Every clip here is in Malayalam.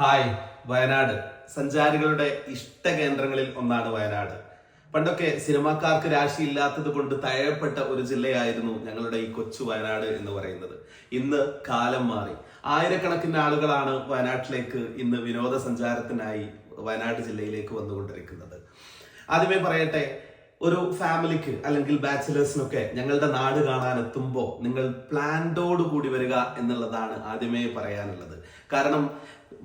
ഹായ് വയനാട്. സഞ്ചാരികളുടെ ഇഷ്ട കേന്ദ്രങ്ങളിൽ ഒന്നാണ് വയനാട്. പണ്ടൊക്കെ സിനിമാക്കാർക്ക് രാശിയില്ലാത്തത് കൊണ്ട് തഴയപ്പെട്ട ഒരു ജില്ലയായിരുന്നു ഞങ്ങളുടെ ഈ കൊച്ചു വയനാട് എന്ന് പറയുന്നത്. ഇന്ന് കാലം മാറി. ആയിരക്കണക്കിന് ആളുകളാണ് വയനാട്ടിലേക്ക് ഇന്ന് വിനോദസഞ്ചാരത്തിനായി വയനാട് ജില്ലയിലേക്ക് വന്നുകൊണ്ടിരിക്കുന്നത്. ആദ്യമേ പറയട്ടെ ഒരു ഫാമിലിക്ക് അല്ലെങ്കിൽ ബാച്ചിലേഴ്സിനൊക്കെ ഞങ്ങളുടെ നാട് കാണാൻ എത്തുമ്പോൾ നിങ്ങൾ പ്ലാൻഡോട് കൂടി വരിക എന്നുള്ളതാണ് ആദ്യമേ പറയാനുള്ളത്. കാരണം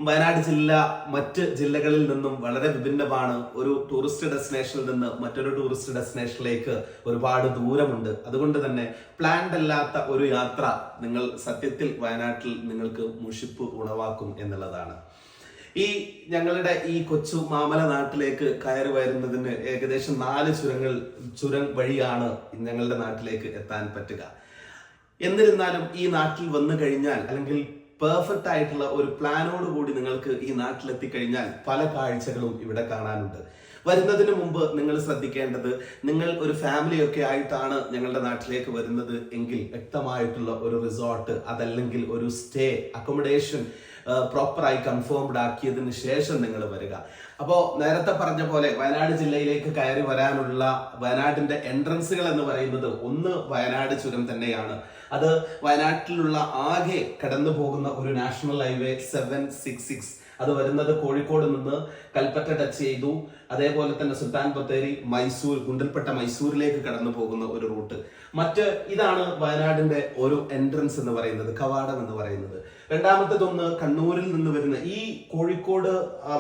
വയനാട് ജില്ല മറ്റ് ജില്ലകളിൽ നിന്നും വളരെ വിഭിന്നമാണ് ഒരു ടൂറിസ്റ്റ് ഡെസ്റ്റിനേഷനിൽ നിന്ന് മറ്റൊരു ടൂറിസ്റ്റ് ഡെസ്റ്റിനേഷനിലേക്ക് ഒരുപാട് ദൂരമുണ്ട്. അതുകൊണ്ട് തന്നെ പ്ലാൻഡ് അല്ലാത്ത ഒരു യാത്ര നിങ്ങൾ സത്യത്തിൽ വയനാട്ടിൽ നിങ്ങൾക്ക് മുഷിപ്പ് ഉണവാക്കും എന്നുള്ളതാണ്. ഈ ഞങ്ങളുടെ ഈ കൊച്ചു മാമല നാട്ടിലേക്ക് കയറി വരുന്നതിന് ഏകദേശം നാല് ചുരങ്ങൾ ചുരം വഴിയാണ് ഞങ്ങളുടെ നാട്ടിലേക്ക് എത്താൻ പറ്റുക. എന്നിരുന്നാലും ഈ നാട്ടിൽ വന്നു കഴിഞ്ഞാൽ അല്ലെങ്കിൽ പെർഫെക്റ്റ് ആയിട്ടുള്ള ഒരു പ്ലാനോട് കൂടി നിങ്ങൾക്ക് ഈ നാട്ടിലെത്തിക്കഴിഞ്ഞാൽ പല കാഴ്ചകളും ഇവിടെ കാണാനുണ്ട്. വരുന്നതിന് മുമ്പ് നിങ്ങൾ ശ്രദ്ധിക്കേണ്ടത് നിങ്ങൾ ഒരു ഫാമിലി ഒക്കെ ആയിട്ടാണ് ഞങ്ങളുടെ നാട്ടിലേക്ക് വരുന്നത് എങ്കിൽ വ്യക്തമായിട്ടുള്ള ഒരു റിസോർട്ട് അതല്ലെങ്കിൽ ഒരു സ്റ്റേ അക്കോമഡേഷൻ പ്രോപ്പറായി കൺഫേംഡ് ആക്കിയതിന് ശേഷം നിങ്ങൾ വരിക. അപ്പോൾ നേരത്തെ പറഞ്ഞ പോലെ വയനാട് ജില്ലയിലേക്ക് കയറി വരാനുള്ള വയനാടിന്റെ എൻട്രൻസുകൾ എന്ന് പറയുന്നത് ഒന്ന് വയനാട് ചുരം തന്നെയാണ്. അത് വയനാട്ടിലുള്ള ആകെ കടന്നു പോകുന്ന ഒരു national highway seven six six അത് വരുന്നത് കോഴിക്കോട് നിന്ന് കൽപ്പറ്റ ടച്ച് ചെയ്തു. അതേപോലെ തന്നെ സുൽത്താൻ ബത്തേരി മൈസൂർ ഗുണ്ടൽപ്പെട്ട മൈസൂരിലേക്ക് കടന്നു പോകുന്ന ഒരു റൂട്ട്. മറ്റ് ഇതാണ് വയനാടിന്റെ ഒരു എൻട്രൻസ് എന്ന് പറയുന്നത് കവാടം എന്ന് പറയുന്നത്. രണ്ടാമത്തേതൊന്ന് കണ്ണൂരിൽ നിന്ന് വരുന്ന ഈ കോഴിക്കോട്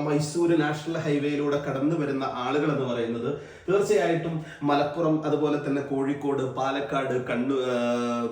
മൈസൂർ നാഷണൽ ഹൈവേയിലൂടെ കടന്നു വരുന്ന ആളുകൾ എന്ന് പറയുന്നത് തീർച്ചയായിട്ടും മലപ്പുറം അതുപോലെ തന്നെ കോഴിക്കോട് പാലക്കാട് കണ്ണൂർ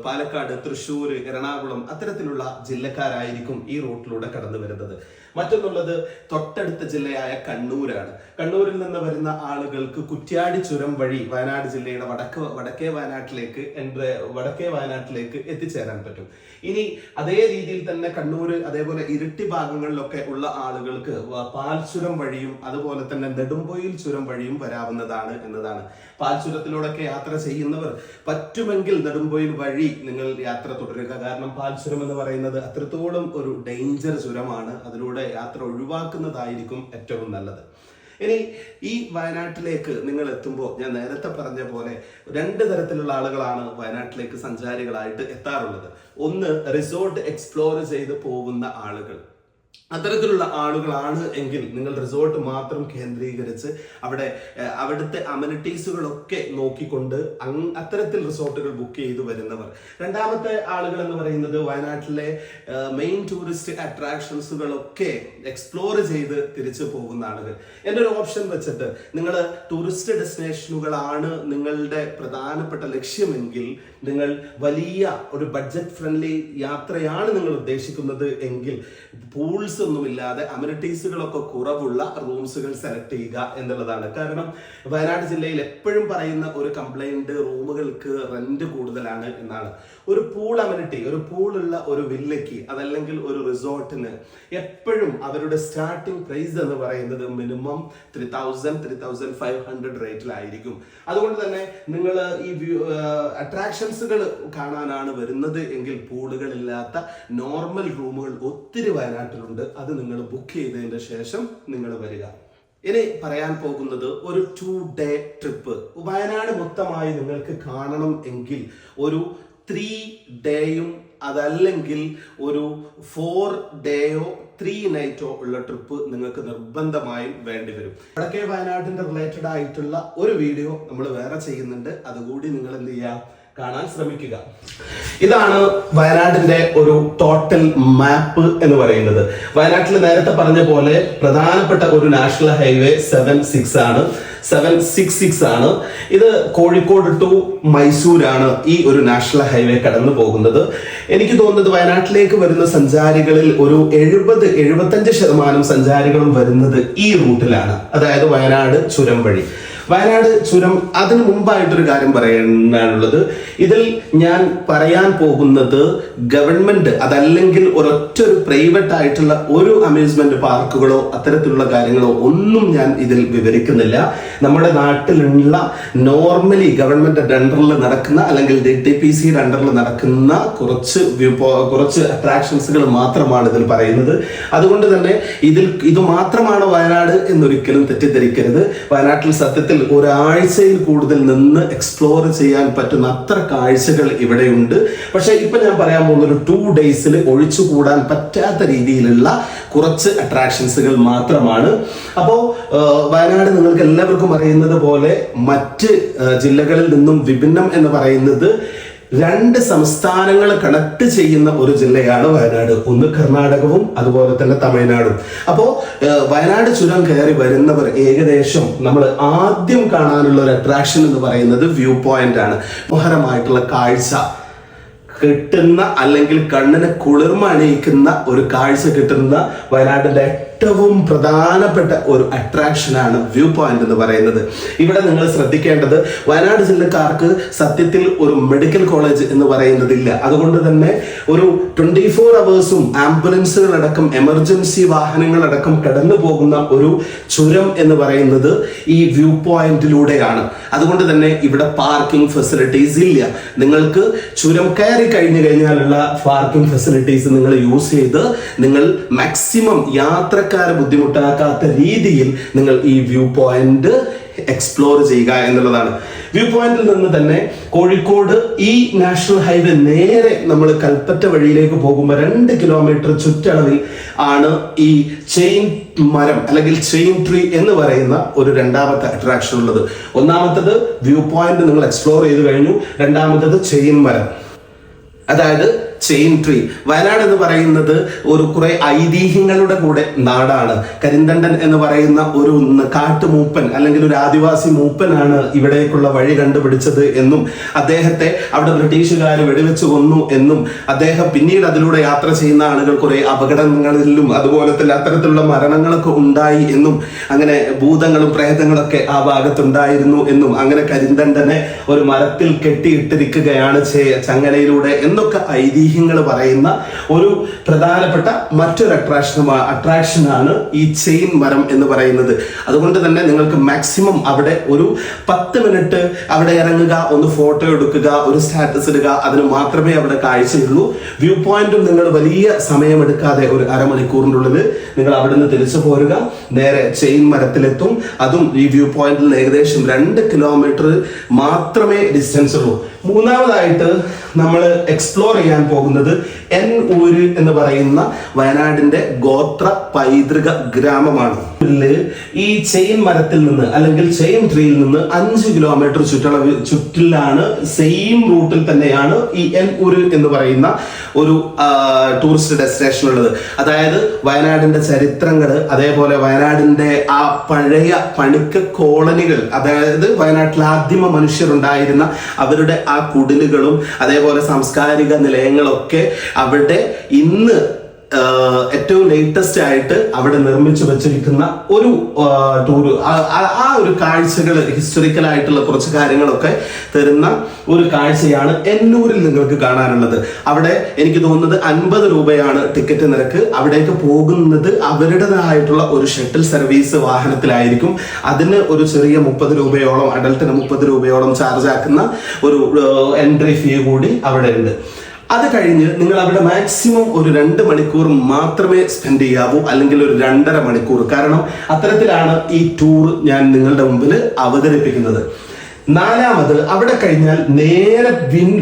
പാലക്കാട് തൃശ്ശൂർ എറണാകുളം അത്തരത്തിലുള്ള ജില്ലക്കാരായിരിക്കും ഈ റൂട്ടിലൂടെ കടന്നു വരുന്നത്. മറ്റൊന്നുള്ളത് തൊട്ടടുത്ത ജില്ലയായ കണ്ണൂരാണ്. കണ്ണൂരിൽ നിന്ന് വരുന്ന ആളുകൾക്ക് കുറ്റ്യാടി ചുരം വഴി വയനാട് ജില്ലയുടെ വടക്ക് വടക്കേ വയനാട്ടിലേക്ക് എന്റെ വടക്കേ വയനാട്ടിലേക്ക് എത്തിച്ചേരാൻ പറ്റും. ഇനി അതേ രീതിയിൽ തന്നെ കണ്ണൂർ അതേപോലെ ഇരിട്ടി ഭാഗങ്ങളിലൊക്കെ ഉള്ള ആളുകൾക്ക് പാൽചുരം വഴിയും അതുപോലെ തന്നെ നെടുമ്പൊയിൽ ചുരം വഴിയും വരാവുന്നതാണ് എന്നതാണ്. പാൽച്ചുരത്തിലൂടെയൊക്കെ യാത്ര ചെയ്യുന്നവർ പറ്റുമെങ്കിൽ നെടുമ്പൊയിൽ വഴി നിങ്ങൾ യാത്ര തുടരുക. കാരണം പാൽചുരം എന്ന് പറയുന്നത് അത്രത്തോളം ഒരു ഡേഞ്ചർ ചുരമാണ്. അതിലൂടെ യാത്ര ഒഴിവാക്കുന്നതായിരിക്കും ഏറ്റവും നല്ലത്. ഇനി ഈ വയനാട്ടിലേക്ക് നിങ്ങൾ എത്തുമ്പോൾ ഞാൻ നേരത്തെ പറഞ്ഞ പോലെ രണ്ട് തരത്തിലുള്ള ആളുകളാണ് വയനാട്ടിലേക്ക് സഞ്ചാരികളായിട്ട് എത്താറുള്ളത്. ഒന്ന് റിസോർട്ട് എക്സ്പ്ലോർ ചെയ്ത് പോകുന്ന ആളുകൾ. അത്തരത്തിലുള്ള ആളുകളാണ് എങ്കിൽ നിങ്ങൾ റിസോർട്ട് മാത്രം കേന്ദ്രീകരിച്ച് അവിടെ അവിടുത്തെ അമനിറ്റീസുകളൊക്കെ നോക്കിക്കൊണ്ട് അത്തരത്തിൽ റിസോർട്ടുകൾ ബുക്ക് ചെയ്ത് വരുന്നവർ. രണ്ടാമത്തെ ആളുകൾ എന്ന് പറയുന്നത് വയനാട്ടിലെ മെയിൻ ടൂറിസ്റ്റ് അട്രാക്ഷൻസുകളൊക്കെ എക്സ്പ്ലോർ ചെയ്ത് തിരിച്ചു പോകുന്ന ആളുകൾ. എന്റെ ഒരു ഓപ്ഷൻ വെച്ചിട്ട് നിങ്ങൾ ടൂറിസ്റ്റ് ഡെസ്റ്റിനേഷനുകളാണ് നിങ്ങളുടെ പ്രധാനപ്പെട്ട ലക്ഷ്യമെങ്കിൽ നിങ്ങൾ വലിയ ഒരു ബഡ്ജറ്റ് ഫ്രണ്ട്ലി യാത്രയാണ് നിങ്ങൾ ഉദ്ദേശിക്കുന്നത് എങ്കിൽ പൂൾസ് ഒന്നുമില്ലാതെ അമിനിറ്റീസുകളൊക്കെ കുറവുള്ള റൂംസുകൾ സെലക്ട് ചെയ്യുക എന്നുള്ളതാണ്. കാരണം വയനാട് ജില്ലയിൽ എപ്പോഴും പറയുന്ന ഒരു കംപ്ലൈന്റ് റൂമുകൾക്ക് റെന്റ് കൂടുതലാണ് എന്നാണ്. ഒരു പൂൾ അമിനിറ്റി ഒരു പൂളുള്ള ഒരു വില്ലയ്ക്ക് അതല്ലെങ്കിൽ ഒരു റിസോർട്ടിന് എപ്പോഴും അവരുടെ സ്റ്റാർട്ടിംഗ് പ്രൈസ് എന്ന് പറയുന്നത് minimum three thousand three thousand five hundred റേറ്റിലായിരിക്കും അതുകൊണ്ട് തന്നെ നിങ്ങൾ ഈ അട്രാക്ഷൻസുകൾ കാണാനാണ് വരുന്നത്. എങ്കിൽ പൂളുകളില്ലാത്ത നോർമൽ റൂമുകൾ ഒത്തിരി വയനാട്ടിലുണ്ട്. അത് നിങ്ങൾ ബുക്ക് ചെയ്തതിന് ശേഷം നിങ്ങൾ വരിക. ഇനി പറയാൻ പോകുന്നത് ഒരു ടു ഡേ ട്രിപ്പ് വയനാട് മൊത്തമായി നിങ്ങൾക്ക് കാണണം എങ്കിൽ ഒരു ത്രീ ഡേയും അതല്ലെങ്കിൽ ഒരു ഫോർ ഡേയോ ത്രീ നൈറ്റോ ഉള്ള ട്രിപ്പ് നിങ്ങൾക്ക് നിർബന്ധമായും വേണ്ടി വരും. വടക്കേ വയനാടിന്റെ റിലേറ്റഡ് ആയിട്ടുള്ള ഒരു വീഡിയോ നമ്മൾ വേറെ ചെയ്യുന്നുണ്ട്. അതുകൂടി നിങ്ങൾ എന്ത് ചെയ്യുക? കാണാൻ ശ്രമിക്കുക. ഇതാണ് വയനാടിന്റെ ഒരു ടോട്ടൽ മാപ്പ് എന്ന് പറയുന്നത്. വയനാട്ടിൽ നേരത്തെ പറഞ്ഞ പോലെ പ്രധാനപ്പെട്ട ഒരു നാഷണൽ ഹൈവേ സെവൻ സിക്സ് ആണ്. സെവൻ സിക്സ് സിക്സ് ആണ്. ഇത് കോഴിക്കോട് ടു മൈസൂരാണ് ഈ ഒരു നാഷണൽ ഹൈവേ കടന്നു പോകുന്നത്. എനിക്ക് തോന്നുന്നത് വയനാട്ടിലേക്ക് വരുന്ന സഞ്ചാരികളിൽ ഒരു എഴുപത് എഴുപത്തഞ്ച് ശതമാനം സഞ്ചാരികളും വരുന്നത് ഈ റൂട്ടിലാണ് അതായത് വയനാട് ചുരം വഴി. വയനാട് ചുരം അതിന് മുമ്പായിട്ടൊരു കാര്യം പറയാനുള്ളത്. ഇതിൽ ഞാൻ പറയാൻ പോകുന്നത് ഗവൺമെന്റ് അതല്ലെങ്കിൽ ഒരൊറ്റ ഒരു പ്രൈവറ്റ് ആയിട്ടുള്ള ഒരു അമ്യൂസ്മെന്റ് പാർക്കുകളോ അത്തരത്തിലുള്ള കാര്യങ്ങളോ ഒന്നും ഞാൻ ഇതിൽ വിവരിക്കുന്നില്ല. നമ്മുടെ നാട്ടിലുള്ള നോർമലി ഗവൺമെന്റ് അണ്ടറിൽ നടക്കുന്ന അല്ലെങ്കിൽ ഡി പി സിയുടെ അണ്ടറിൽ നടക്കുന്ന കുറച്ച് കുറച്ച് അട്രാക്ഷൻസുകൾ മാത്രമാണ് ഇതിൽ പറയുന്നത്. അതുകൊണ്ട് തന്നെ ഇതിൽ ഇത് മാത്രമാണ് വയനാട് എന്നൊരിക്കലും തെറ്റിദ്ധരിക്കരുത്. വയനാട്ടിൽ സത്യത്തിൽ ഒരാഴ്ചയിൽ കൂടുതൽ നിന്ന് എക്സ്പ്ലോർ ചെയ്യാൻ പറ്റുന്ന അത്ര കാഴ്ചകൾ ഇവിടെയുണ്ട്. പക്ഷേ ഇപ്പൊ ഞാൻ പറയാൻ പോകുന്ന ഒരു ടു ഡേയ്സിൽ ഒഴിച്ചുകൂടാൻ പറ്റാത്ത രീതിയിലുള്ള കുറച്ച് അട്രാക്ഷൻസുകൾ മാത്രമാണ്. അപ്പോൾ വയനാട് നിങ്ങൾക്ക് എല്ലാവർക്കും അറിയുന്നത് പോലെ മറ്റ് ജില്ലകളിൽ നിന്നും വിഭിന്നം എന്ന് പറയുന്നത് രണ്ട് സംസ്ഥാനങ്ങൾ കണക്ട് ചെയ്യുന്ന ഒരു ജില്ലയാണ് വയനാട്. ഒന്ന് കർണാടകവും അതുപോലെ തന്നെ തമിഴ്നാടും. അപ്പോൾ വയനാട് ചുരം കയറി വരുന്നവർ ഏകദേശം നമ്മൾ ആദ്യം കാണാനുള്ള ഒരു അട്രാക്ഷൻ എന്ന് പറയുന്നത് വ്യൂ പോയിന്റ് ആണ്. മനോഹരമായിട്ടുള്ള കാഴ്ച കിട്ടുന്ന അല്ലെങ്കിൽ കണ്ണിന് കുളിർമ അണിയിക്കുന്ന ഒരു കാഴ്ച കിട്ടുന്ന വയനാടിന്റെ ഏറ്റവും പ്രധാനപ്പെട്ട ഒരു അട്രാക്ഷൻ ആണ് വ്യൂ പോയിന്റ് എന്ന് പറയുന്നത്. ഇവിടെ നിങ്ങൾ ശ്രദ്ധിക്കേണ്ടത് വയനാട് ജില്ലക്കാർക്ക് സത്യത്തിൽ ഒരു മെഡിക്കൽ കോളേജ് എന്ന് പറയുന്നതില്ല. അതുകൊണ്ട് തന്നെ ഒരു ട്വന്റി ഫോർ അവേഴ്സും ആംബുലൻസുകളടക്കം എമർജൻസി വാഹനങ്ങളടക്കം കടന്നു പോകുന്ന ഒരു ചുരം എന്ന് പറയുന്നത് ഈ വ്യൂ പോയിന്റിലൂടെയാണ് അതുകൊണ്ട് തന്നെ ഇവിടെ പാർക്കിംഗ് ഫെസിലിറ്റീസ് ഇല്ല. നിങ്ങൾക്ക് ചുരം കയറി കഴിഞ്ഞു കഴിഞ്ഞാലുള്ള പാർക്കിംഗ് ഫെസിലിറ്റീസ് നിങ്ങൾ യൂസ് ചെയ്ത് നിങ്ങൾ മാക്സിമം യാത്രക്കാരെ ബുദ്ധിമുട്ടാക്കാത്ത രീതിയിൽ നിങ്ങൾ ഈ വ്യൂ പോയിന്റ് എക്സ്പ്ലോർ ചെയ്യുക എന്നുള്ളതാണ്. വ്യൂ പോയിന്റിൽ നിന്ന് തന്നെ കോഴിക്കോട് ഈ നാഷണൽ ഹൈവേ നേരെ നമ്മൾ കൽപ്പറ്റ വഴിയിലേക്ക് പോകുമ്പോൾ രണ്ട് കിലോമീറ്റർ ചുറ്റളവിൽ ആണ് ഈ ചെയിൻ മരം അല്ലെങ്കിൽ ചെയിൻ ട്രീ എന്ന് പറയുന്ന ഒരു രണ്ടാമത്തെ അട്രാക്ഷൻ ഉള്ളത്. ഒന്നാമത്തത് വ്യൂ പോയിന്റ് നിങ്ങൾ എക്സ്പ്ലോർ ചെയ്ത് കഴിഞ്ഞു. രണ്ടാമത്തത് ചെയിൻ മരം. അതായത് ചെയിൻ ട്രീ വയനാട് എന്ന് പറയുന്നത് ഒരു കുറെ ഐതിഹ്യങ്ങളുടെ കൂടെ നാടാണ്. കരിന്തണ്ടൻ എന്ന് പറയുന്ന ഒരു കാട്ടുമൂപ്പൻ അല്ലെങ്കിൽ ഒരു ആദിവാസി മൂപ്പനാണ് ഇവിടേക്കുള്ള വഴി കണ്ടുപിടിച്ചത് എന്നും അദ്ദേഹത്തെ അവിടെ ബ്രിട്ടീഷുകാർ വെടിവെച്ച് കൊന്നു എന്നും അദ്ദേഹം പിന്നീട് അതിലൂടെ യാത്ര ചെയ്യുന്ന ആളുകൾ കുറെ അപകടങ്ങളിലും അതുപോലെ തന്നെ അത്തരത്തിലുള്ള മരണങ്ങളൊക്കെ ഉണ്ടായി എന്നും അങ്ങനെ ഭൂതങ്ങളും പ്രേതങ്ങളൊക്കെ ആ ഭാഗത്തുണ്ടായിരുന്നു എന്നും അങ്ങനെ കരിന്തണ്ടനെ ഒരു മരത്തിൽ കെട്ടിയിട്ടിരിക്കുകയാണ് ചങ്ങലയിലൂടെ എന്നൊക്കെ ഐതിഹ്യങ്ങൾ പറയുന്ന ഒരു പ്രധാനപ്പെട്ട മറ്റൊരു അട്രാക്ഷൻ അട്രാക്ഷനാണ് ഈ ചെയിൻ മരം എന്ന് പറയുന്നത്. അതുകൊണ്ട് തന്നെ നിങ്ങൾക്ക് മാക്സിമം അവിടെ ഒരു പത്ത് മിനിറ്റ് അവിടെ ഇറങ്ങുക ഒന്ന് ഫോട്ടോ എടുക്കുക ഒരു സ്റ്റാറ്റസ് ഇടുക അതിന് മാത്രമേ അവിടെ കാഴ്ചയുള്ളൂ. വ്യൂ പോയിന്റും നിങ്ങൾ വലിയ സമയമെടുക്കാതെ ഒരു അരമണിക്കൂറിന്റെ ഉള്ളിൽ നിങ്ങൾ അവിടെ നിന്ന് തിരിച്ചു പോരുക. നേരെ ചെയിൻ മരത്തിലെത്തും. അതും ഈ വ്യൂ പോയിന്റിൽ ഏകദേശം രണ്ട് കിലോമീറ്റർ മാത്രമേ ഡിസ്റ്റൻസ് ഉള്ളൂ. മൂന്നാമതായിട്ട് നമ്മൾ എക്സ്പ്ലോർ ചെയ്യാൻ പോകുന്നത് എൻ ഊര് എന്ന് പറയുന്ന വയനാടിന്റെ ഗോത്ര പൈതൃക ഗ്രാമമാണ്. ഈ ചെയിൻ മരത്തിൽ നിന്ന് അല്ലെങ്കിൽ ചെയിൻ ട്രീയിൽ നിന്ന് അഞ്ച് കിലോമീറ്റർ ചുറ്റളവ് ചുറ്റിലാണ് സെയിം റൂട്ടിൽ തന്നെയാണ് ഈ എൻ ഊര് എന്ന് പറയുന്ന ഒരു ടൂറിസ്റ്റ് ഡെസ്റ്റിനേഷൻ ഉള്ളത്. അതായത് വയനാടിന്റെ ചരിത്രങ്ങൾ അതേപോലെ വയനാടിന്റെ ആ പഴയ പണിക്ക കോളനികൾ അതായത് വയനാട്ടിൽ ആദ്യമ മനുഷ്യരുണ്ടായിരുന്ന അവരുടെ ആ കുടിലുകളും അതേപോലെ സാംസ്കാരിക നിലയങ്ങളൊക്കെ അവിടെ ഇന്ന് ഏറ്റവും ലേറ്റസ്റ്റ് ആയിട്ട് അവിടെ നിർമ്മിച്ചു വെച്ചിരിക്കുന്ന ഒരു ടൂർ ആ ഒരു കാഴ്ചകൾ ഹിസ്റ്റോറിക്കൽ ആയിട്ടുള്ള കുറച്ച് കാര്യങ്ങളൊക്കെ തരുന്ന ഒരു കാഴ്ചയാണ് എന്നൂരിൽ നിങ്ങൾക്ക് കാണാനുള്ളത്. അവിടെ എനിക്ക് തോന്നുന്നത് അൻപത് രൂപയാണ് ടിക്കറ്റ് നിരക്ക്. അവിടേക്ക് പോകുന്നത് അവരുടേതായിട്ടുള്ള ഒരു ഷട്ടിൽ സർവീസ് വാഹനത്തിലായിരിക്കും. അതിന് ഒരു ചെറിയ മുപ്പത് രൂപയോളം അഡൽട്ടിന് മുപ്പത് രൂപയോളം ചാർജ് ആക്കുന്ന ഒരു എൻട്രി ഫീ കൂടി അവിടെ ഉണ്ട്. അത് കഴിഞ്ഞ് നിങ്ങൾ അവിടെ മാക്സിമം ഒരു രണ്ട് മണിക്കൂർ മാത്രമേ സ്പെൻഡ് ചെയ്യാവൂ അല്ലെങ്കിൽ ഒരു രണ്ടര മണിക്കൂർ. കാരണം അത്തരത്തിലാണ് ഈ ടൂർ ഞാൻ നിങ്ങളുടെ മുമ്പിൽ അവതരിപ്പിക്കുന്നത്. നാലാമത് അവിടെ കഴിഞ്ഞാൽ നേരെ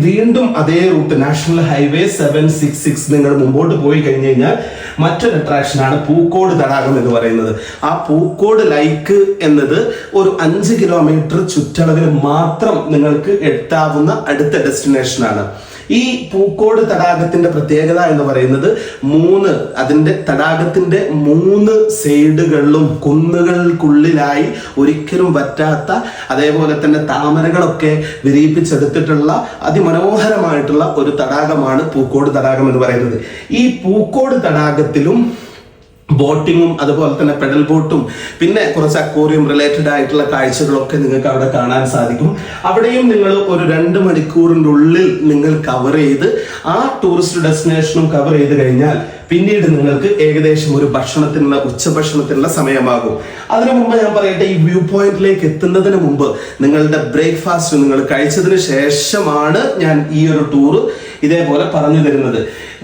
വീണ്ടും അതേ route national highway seven six six നിങ്ങൾ മുമ്പോട്ട് പോയി കഴിഞ്ഞു കഴിഞ്ഞാൽ മറ്റൊരു അട്രാക്ഷൻ ആണ് പൂക്കോട് തടാകം എന്ന് പറയുന്നത്. ആ പൂക്കോട് ലൈക്ക് എന്നത് ഒരു അഞ്ച് കിലോമീറ്റർ ചുറ്റളവിൽ മാത്രം നിങ്ങൾക്ക് എത്താവുന്ന അടുത്ത ഡെസ്റ്റിനേഷൻ ആണ്. ഈ പൂക്കോട് തടാകത്തിന്റെ പ്രത്യേകത എന്ന് പറയുന്നത് മൂന്ന് അതിന്റെ തടാകത്തിന്റെ മൂന്ന് സൈഡുകളിലും കുന്നുകൾക്കുള്ളിലായി ഒരിക്കലും പറ്റാത്ത അതേപോലെ തന്നെ താമരകളൊക്കെ വിരിയിപ്പിച്ചെടുത്തിട്ടുള്ള അതിമനോഹരമായിട്ടുള്ള ഒരു തടാകമാണ് പൂക്കോട് തടാകം എന്ന് പറയുന്നത്. ഈ പൂക്കോട് തടാകത്തിലും ബോട്ടിങ്ങും അതുപോലെ തന്നെ പെഡൽ ബോട്ടും പിന്നെ കുറച്ച് അക്വോറിയം റിലേറ്റഡ് ആയിട്ടുള്ള കാഴ്ചകളൊക്കെ നിങ്ങൾക്ക് അവിടെ കാണാൻ സാധിക്കും. അവിടെയും നിങ്ങൾ ഒരു രണ്ട് മണിക്കൂറിന്റെ ഉള്ളിൽ നിങ്ങൾ കവർ ചെയ്ത് ആ ടൂറിസ്റ്റ് ഡെസ്റ്റിനേഷനും കവർ ചെയ്ത് കഴിഞ്ഞാൽ പിന്നീട് നിങ്ങൾക്ക് ഏകദേശം ഒരു ഭക്ഷണത്തിനുള്ള ഉച്ചഭക്ഷണത്തിനുള്ള സമയമാകും. അതിനു മുമ്പ് ഞാൻ പറയട്ടെ ഈ വ്യൂ പോയിന്റിലേക്ക് എത്തുന്നതിന് മുമ്പ് നിങ്ങളുടെ ബ്രേക്ക്ഫാസ്റ്റ് നിങ്ങൾ കഴിച്ചതിന് ശേഷമാണ് ഞാൻ ഈ ഒരു ടൂർ ഇതേപോലെ പറഞ്ഞു തരുന്നത്.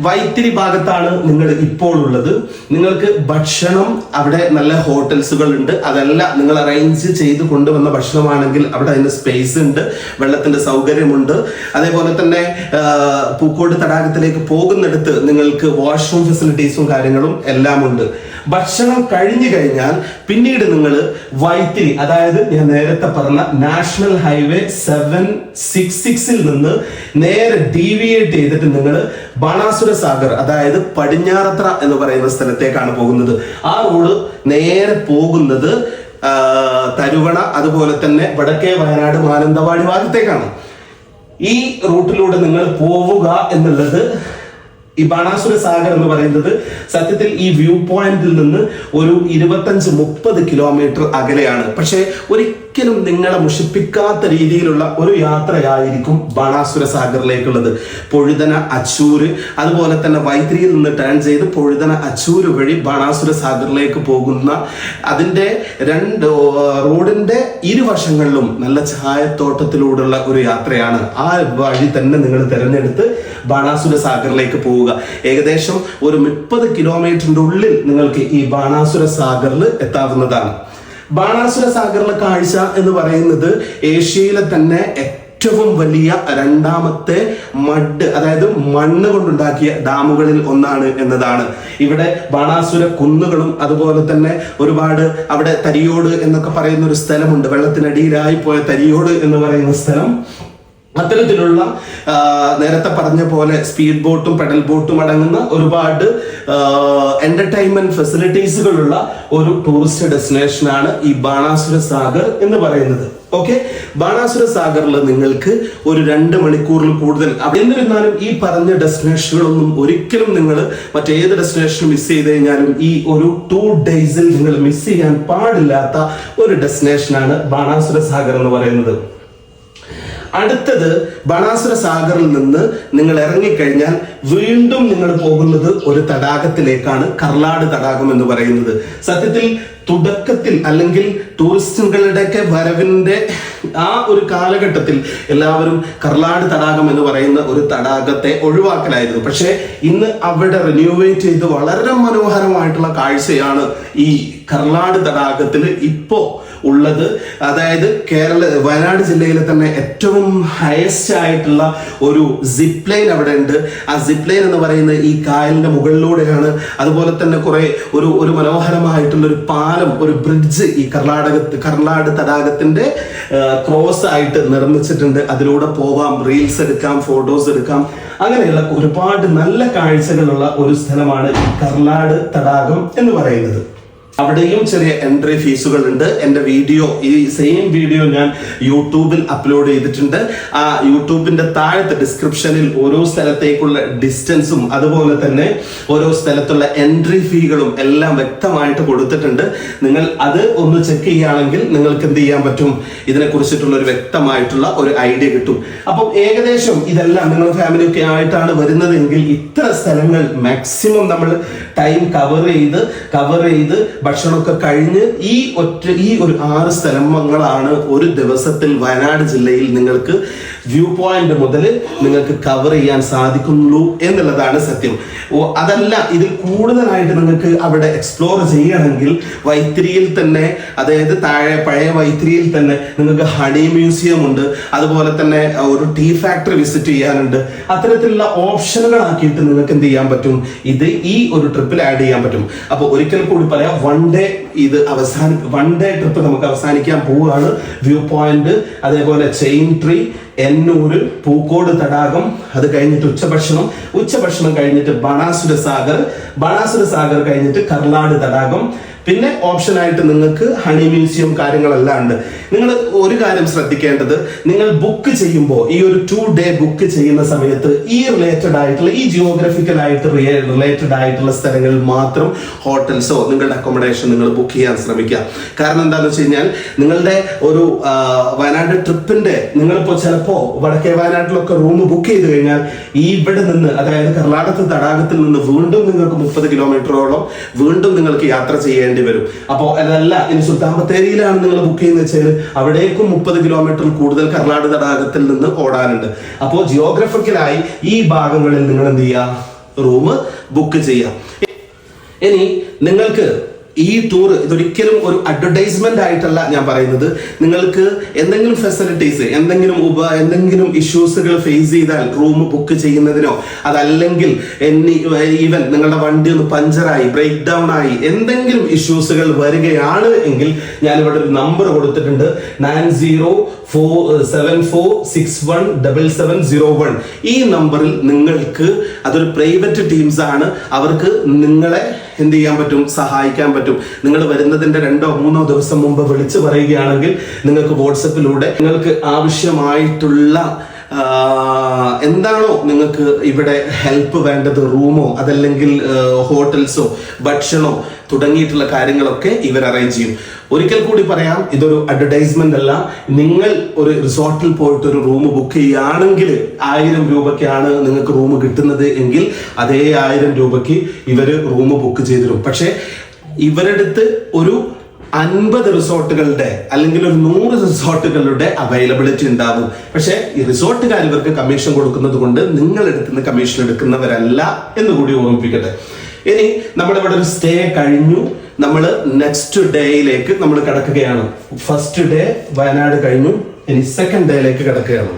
വൈത്തിരി ഭാഗത്താണ് നിങ്ങൾ ഇപ്പോൾ ഉള്ളത് നിങ്ങൾക്ക് ഭക്ഷണം അവിടെ നല്ല ഹോട്ടൽസുകൾ ഉണ്ട് അതല്ല നിങ്ങൾ അറേഞ്ച് ചെയ്ത് കൊണ്ടുവന്ന ഭക്ഷണമാണെങ്കിൽ അവിടെ അതിന് സ്പേസ് ഉണ്ട് വെള്ളത്തിന്റെ സൗകര്യമുണ്ട്. അതേപോലെ തന്നെ പൂക്കോട് തടാകത്തിലേക്ക് പോകുന്നിടത്ത് നിങ്ങൾക്ക് വാഷ്റൂം ഫെസിലിറ്റീസും കാര്യങ്ങളും എല്ലാം ഉണ്ട്. ഭക്ഷണം കഴിഞ്ഞു കഴിഞ്ഞാൽ പിന്നീട് നിങ്ങൾ വൈത്തിരി അതായത് ഞാൻ നേരത്തെ പറഞ്ഞ നാഷണൽ ഹൈവേ സെവൻ സിക്സ് സിക്സിൽ നിന്ന് നേരെ ഡീവിയേറ്റ് ചെയ്തിട്ട് നിങ്ങൾ ബാണാസുര സാഗർ അതായത് പടിഞ്ഞാറത്ര എന്ന് പറയുന്ന സ്ഥലത്തേക്കാണ് പോകുന്നത്. ആ റോഡ് നേരെ പോകുന്നത് തരുവണ അതുപോലെ തന്നെ വടക്കേ വയനാട് മാനന്തവാടി ഭാഗത്തേക്കാണ്. ഈ റൂട്ടിലൂടെ നിങ്ങൾ പോവുക എന്നുള്ളത് ഈ ബാണാസുര സാഗർ എന്ന് പറയുന്നത് സത്യത്തിൽ ഈ വ്യൂ പോയിന്റിൽ നിന്ന് ഒരു ഇരുപത്തഞ്ച് മുപ്പത് കിലോമീറ്റർ അകലെയാണ്. പക്ഷേ ഒരിക്കലും നിങ്ങളെ മുഷിപ്പിക്കാത്ത രീതിയിലുള്ള ഒരു യാത്രയായിരിക്കും ബാണാസുര സാഗറിലേക്കുള്ളത്. പൊഴുതന അച്ചൂര് അതുപോലെ തന്നെ വൈത്തിരിയിൽ നിന്ന് ടേൺ ചെയ്ത് പൊഴുതന അച്ചൂര് വഴി ബാണാസുര സാഗറിലേക്ക് പോകുന്ന അതിന്റെ രണ്ട് റോഡിന്റെ ഇരുവശങ്ങളിലും നല്ല ചായത്തോട്ടത്തിലൂടെയുള്ള ഒരു യാത്രയാണ്. ആ വഴി തന്നെ നിങ്ങൾ തിരഞ്ഞെടുത്ത് ബാണാസുര സാഗറിലേക്ക് പോവുക. ഏകദേശം ഒരു മുപ്പത് കിലോമീറ്ററിന്റെ ഉള്ളിൽ നിങ്ങൾക്ക് ഈ ബാണാസുര സാഗറിൽ എത്താവുന്നതാണ്. ബാണാസുര സാഗറിലെ കാഴ്ച എന്ന് പറയുന്നത് ഏഷ്യയിലെ തന്നെ ഏറ്റവും വലിയ രണ്ടാമത്തെ മഡ് അതായത് മണ്ണ് കൊണ്ടുണ്ടാക്കിയ ഡാമുകളിൽ ഒന്നാണ് എന്നതാണ്. ഇവിടെ ബാണാസുര കുന്നുകളും അതുപോലെ തന്നെ ഒരുപാട് അവിടെ തരിയോട് എന്നൊക്കെ പറയുന്ന ഒരു സ്ഥലമുണ്ട്. വെള്ളത്തിനടിയിലായി പോയ തരിയോട് എന്ന് പറയുന്ന സ്ഥലം. അത്തരത്തിലുള്ള നേരത്തെ പറഞ്ഞ പോലെ സ്പീഡ് ബോട്ടും പെഡൽ ബോട്ടും അടങ്ങുന്ന ഒരുപാട് എന്റർടൈൻമെന്റ് ഫെസിലിറ്റീസുകളുള്ള ഒരു ടൂറിസ്റ്റ് ഡെസ്റ്റിനേഷനാണ് ഈ ബാണാസുര സാഗർ എന്ന് പറയുന്നത്. ഓക്കെ ബാണാസുര സാഗറിൽ നിങ്ങൾക്ക് ഒരു രണ്ട് മണിക്കൂറിൽ കൂടുതൽ എന്നിരുന്നാലും ഈ പറഞ്ഞ ഡെസ്റ്റിനേഷനുകളൊന്നും ഒരിക്കലും നിങ്ങൾ മറ്റേത് ഡെസ്റ്റിനേഷൻ മിസ് ചെയ്ത് കഴിഞ്ഞാലും ഈ ഒരു ടു ഡേയ്സിൽ നിങ്ങൾ മിസ് ചെയ്യാൻ പാടില്ലാത്ത ഒരു ഡെസ്റ്റിനേഷനാണ് ബാണാസുര സാഗർ എന്ന് പറയുന്നത്. അടുത്തത് ബണാസുര സാഗറിൽ നിന്ന് നിങ്ങൾ ഇറങ്ങിക്കഴിഞ്ഞാൽ വീണ്ടും നിങ്ങൾ പോകുന്നത് ഒരു തടാകത്തിലേക്കാണ് കർലാട് തടാകം എന്ന് പറയുന്നത്. സത്യത്തിൽ തുടക്കത്തിൽ അല്ലെങ്കിൽ ടൂറിസ്റ്റുകളുടെയൊക്കെ വരവിന്റെ ആ ഒരു കാലഘട്ടത്തിൽ എല്ലാവരും കർലാട് തടാകം എന്ന് പറയുന്ന ഒരു തടാകത്തെ ഒഴിവാക്കലായിരുന്നു. പക്ഷേ ഇന്ന് അവിടെ റിന്യൂവേറ്റ് ചെയ്ത് വളരെ മനോഹരമായിട്ടുള്ള കാഴ്ചയാണ് ഈ കർലാട് തടാകത്തിൽ ഇപ്പോ ഉള്ളത്. അതായത് കേരള വയനാട് ജില്ലയിലെ തന്നെ ഏറ്റവും ഹയസ്റ്റ് ആയിട്ടുള്ള ഒരു സിപ്പ് ലൈൻ അവിടെ ഉണ്ട്. ആ സിപ്പ് ലൈൻ എന്ന് പറയുന്നത് ഈ കായലിന്റെ മുകളിലൂടെയാണ് അതുപോലെ തന്നെ കുറെ ഒരു ഒരു മനോഹരമായിട്ടുള്ള ഒരു പാലം ഒരു ബ്രിഡ്ജ് ഈ കർണാടക കർണാട് തടാകത്തിന്റെ ക്രോസ് ആയിട്ട് നിർമ്മിച്ചിട്ടുണ്ട്. അതിലൂടെ പോവാം റീൽസ് എടുക്കാം ഫോട്ടോസ് എടുക്കാം. അങ്ങനെയുള്ള ഒരുപാട് നല്ല കാഴ്ചകളുള്ള ഒരു സ്ഥലമാണ് കർണാട് തടാകം എന്ന് പറയുന്നത്. അവിടെയും ചെറിയ എൻട്രി ഫീസുകൾ ഉണ്ട്. എന്റെ വീഡിയോ ഈ സെയിം വീഡിയോ ഞാൻ യൂട്യൂബിൽ അപ്ലോഡ് ചെയ്തിട്ടുണ്ട്. ആ യൂട്യൂബിന്റെ താഴത്തെ ഡിസ്ക്രിപ്ഷനിൽ ഓരോ സ്ഥലത്തേക്കുള്ള ഡിസ്റ്റൻസും അതുപോലെ തന്നെ ഓരോ സ്ഥലത്തുള്ള എൻട്രി ഫീകളും എല്ലാം വ്യക്തമായിട്ട് കൊടുത്തിട്ടുണ്ട്. നിങ്ങൾ അത് ഒന്ന് ചെക്ക് ചെയ്യുകയാണെങ്കിൽ നിങ്ങൾക്ക് എന്ത് ചെയ്യാൻ പറ്റും? ഇതിനെ കുറിച്ചിട്ടുള്ള ഒരു വ്യക്തമായിട്ടുള്ള ഒരു ഐഡിയ കിട്ടും. അപ്പം ഏകദേശം ഇതെല്ലാം നിങ്ങൾ ഫാമിലി ഒക്കെ ആയിട്ടാണ് വരുന്നതെങ്കിൽ ഇത്ര സ്ഥലങ്ങൾ മാക്സിമം നമ്മൾ ടൈം കവർ ചെയ്ത് കവർ ചെയ്ത് ഭക്ഷണമൊക്കെ കഴിഞ്ഞ് ഈ ഒറ്റ ഈ ഒരു ആറ് സ്ഥലങ്ങളാണ് ഒരു ദിവസത്തിൽ വയനാട് ജില്ലയിൽ നിങ്ങൾക്ക് വ്യൂ പോയിന്റ് മുതൽ നിങ്ങൾക്ക് കവർ ചെയ്യാൻ സാധിക്കുന്നുള്ളൂ എന്നുള്ളതാണ് സത്യം. അതല്ല ഇതിൽ കൂടുതലായിട്ട് നിങ്ങൾക്ക് അവിടെ എക്സ്പ്ലോർ ചെയ്യണമെങ്കിൽ വൈത്തിരിയിൽ തന്നെ അതായത് താഴെ പഴയ വൈത്തിരിയിൽ തന്നെ നിങ്ങൾക്ക് ഹണി മ്യൂസിയം ഉണ്ട്. അതുപോലെ തന്നെ ഒരു ടീ ഫാക്ടറി വിസിറ്റ് ചെയ്യാനുണ്ട്. അത്തരത്തിലുള്ള ഓപ്ഷനുകളാക്കിയിട്ട് നിങ്ങൾക്ക് എന്ത് ചെയ്യാൻ പറ്റും? ഇത് ഈ ഒരു ട്രിപ്പിൽ ആഡ് ചെയ്യാൻ പറ്റും. അപ്പോൾ ഒരിക്കൽ കൂടി പറയാം വൺ ഡേ ഇത് അവസാനി വൺ ഡേ ട്രിപ്പ് നമുക്ക് അവസാനിക്കാൻ പോവുകയാണ്. വ്യൂ പോയിന്റ് അതേപോലെ ചെയിൻ ട്രീ എന്നൂര് പൂക്കോട് തടാകം അത് കഴിഞ്ഞിട്ട് ഉച്ചഭക്ഷണം. ഉച്ചഭക്ഷണം കഴിഞ്ഞിട്ട് ബാണാസുര സാഗർ. ബാണാസുര സാഗർ കഴിഞ്ഞിട്ട് കർലാട് തടാകം. പിന്നെ ഓപ്ഷൻ ആയിട്ട് നിങ്ങൾക്ക് ഹണി മ്യൂസിയം കാര്യങ്ങളെല്ലാം ഉണ്ട് നിങ്ങൾ ഒരു കാര്യം ശ്രദ്ധിക്കേണ്ടത് നിങ്ങൾ ബുക്ക് ചെയ്യുമ്പോൾ ഈ ഒരു ടു ഡേ ബുക്ക് ചെയ്യുന്ന സമയത്ത് ഈ റിലേറ്റഡ് ആയിട്ടുള്ള ഈ ജിയോഗ്രഫിക്കൽ ആയിട്ട് റിലേറ്റഡ് ആയിട്ടുള്ള സ്ഥലങ്ങളിൽ മാത്രം ഹോട്ടൽസോ നിങ്ങളുടെ അക്കോമഡേഷൻ നിങ്ങൾ ബുക്ക് ചെയ്യാൻ ശ്രമിക്കുക. കാരണം എന്താണെന്ന് വെച്ച് കഴിഞ്ഞാൽ നിങ്ങളുടെ ഒരു വയനാട് ട്രിപ്പിന്റെ നിങ്ങളിപ്പോൾ ചിലപ്പോ വടക്കേ വയനാട്ടിലൊക്കെ റൂം ബുക്ക് ചെയ്ത് കഴിഞ്ഞാൽ ഈ ഇവിടെ നിന്ന് അതായത് കർണാടക തടാകത്തിൽ നിന്ന് വീണ്ടും നിങ്ങൾക്ക് മുപ്പത് കിലോമീറ്ററോളം വീണ്ടും നിങ്ങൾക്ക് യാത്ര ചെയ്യേണ്ടി വരും. അപ്പോൾ അതല്ല ഇനി സുൽത്താൻ ബത്തേരിയിലാണ് നിങ്ങൾ ബുക്ക് ചെയ്യുന്നത് വെച്ചാൽ അവിടേക്കും മുപ്പത് കിലോമീറ്റർ കൂടുതൽ കർണാടക തടാകത്തിൽ നിന്ന് ഓടാനുണ്ട്. അപ്പോൾ ജിയോഗ്രഫിക്കലായി ഈ ഭാഗങ്ങളിൽ നിങ്ങൾ എന്ത് ചെയ്യുക? റൂം ബുക്ക് ചെയ്യാം ഇനി നിങ്ങൾക്ക് ഈ ടൂർ ഇതൊരിക്കലും ഒരു അഡ്വർടൈസ്മെന്റ് ആയിട്ടല്ല ഞാൻ പറയുന്നത്. നിങ്ങൾക്ക് എന്തെങ്കിലും ഫെസിലിറ്റീസ് എന്തെങ്കിലും ഉപ എന്തെങ്കിലും ഇഷ്യൂസുകൾ ഫേസ് ചെയ്താൽ റൂം ബുക്ക് ചെയ്യുന്നതിനോ അതല്ലെങ്കിൽ ഈവൻ നിങ്ങളുടെ വണ്ടി ഒന്ന് പഞ്ചറായി ബ്രേക്ക് ഡൗൺ ആയി എന്തെങ്കിലും ഇഷ്യൂസുകൾ വരികയാണ് എങ്കിൽ ഞാൻ ഇവിടെ ഒരു നമ്പർ കൊടുത്തിട്ടുണ്ട്. Nine zero four seven four six one double seven zero one ഈ നമ്പറിൽ നിങ്ങൾക്ക് അതൊരു പ്രൈവറ്റ് ടീംസ് ആണ്. അവർക്ക് നിങ്ങളെ എന്ത് ചെയ്യാൻ പറ്റും? സഹായിക്കാൻ പറ്റും. നിങ്ങൾ വരുന്നതിന്റെ രണ്ടോ മൂന്നോ ദിവസം മുമ്പ് വിളിച്ചു പറയുകയാണെങ്കിൽ നിങ്ങൾക്ക് വാട്സപ്പിലൂടെ നിങ്ങൾക്ക് ആവശ്യമായിട്ടുള്ള എന്താണോ നിങ്ങൾക്ക് ഇവിടെ ഹെൽപ്പ് വേണ്ടത് റൂമോ അതല്ലെങ്കിൽ ഹോട്ടൽസോ ഭക്ഷണമോ തുടങ്ങിയിട്ടുള്ള കാര്യങ്ങളൊക്കെ ഇവർ അറേഞ്ച് ചെയ്യും. ഒരിക്കൽ കൂടി പറയാം ഇതൊരു അഡ്വർടൈസ്മെന്റ് അല്ല. നിങ്ങൾ ഒരു റിസോർട്ടിൽ പോയിട്ട് ഒരു റൂം ബുക്ക് ചെയ്യുകയാണെങ്കിൽ ആയിരം രൂപയ്ക്കാണ് നിങ്ങൾക്ക് റൂം കിട്ടുന്നത് എങ്കിൽ അതേ ആയിരം രൂപയ്ക്ക് ഇവർ റൂം ബുക്ക് ചെയ്തിരും പക്ഷേ ഇവരെടുത്ത് ഒരു അൻപത് റിസോർട്ടുകളുടെ അല്ലെങ്കിൽ ഒരു നൂറ് റിസോർട്ടുകളുടെ അവൈലബിലിറ്റി ഉണ്ടാകും. പക്ഷേ ഈ റിസോർട്ടുകാർ ഇവർക്ക് കമ്മീഷൻ കൊടുക്കുന്നത് കൊണ്ട് നിങ്ങൾ എടുക്കുന്ന കമ്മീഷൻ എടുക്കുന്നവരല്ല എന്ന് കൂടി ഓർമ്മിപ്പിക്കട്ടെ. ഇനി നമ്മുടെ ഇവിടെ ഒരു സ്റ്റേ കഴിഞ്ഞു. നമ്മൾ നെക്സ്റ്റ് ഡേയിലേക്ക് നമ്മൾ കിടക്കുകയാണ്. ഫസ്റ്റ് ഡേ വയനാട് കഴിഞ്ഞു. ഇനി സെക്കൻഡ് ഡേയിലേക്ക് കിടക്കുകയാണ്.